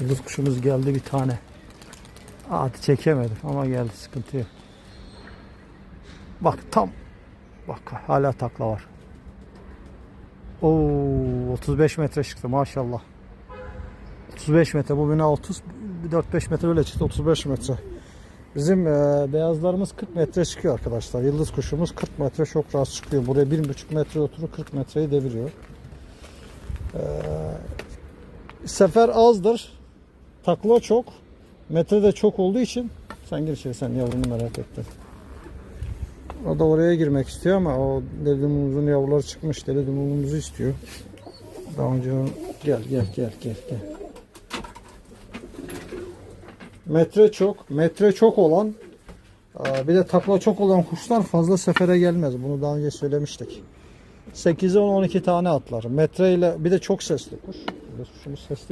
Yıldız kuşumuz geldi bir tane. Hadi çekemedim ama geldi sıkıntı yok. Bak tam bak hala takla var. Oo 35 metre çıktı maşallah. 35 metre bu bina 30 4-5 metre öyle çıktı 35 metre. Bizim e, beyazlarımız 40 metre çıkıyor arkadaşlar. Yıldız kuşumuz 40 metre çok rahat çıkıyor. Buraya 1,5 metre oturup 40 metreyi deviriyor. E, sefer azdır. Takla çok. Metre de çok olduğu için sen gir içeri sen yavrunu merak ettim. O da oraya girmek istiyor ama o dediğimizin yavruları çıkmış. Dediğimizi istiyor. Daha önce gel gel gel gel gel. Metre çok, metre çok olan aa, bir de takla çok olan kuşlar fazla sefere gelmez. Bunu daha önce söylemiştik. 8'e 10 12 tane atlar. Metreyle bir de çok sesli kuş. Kuşumuz sesli.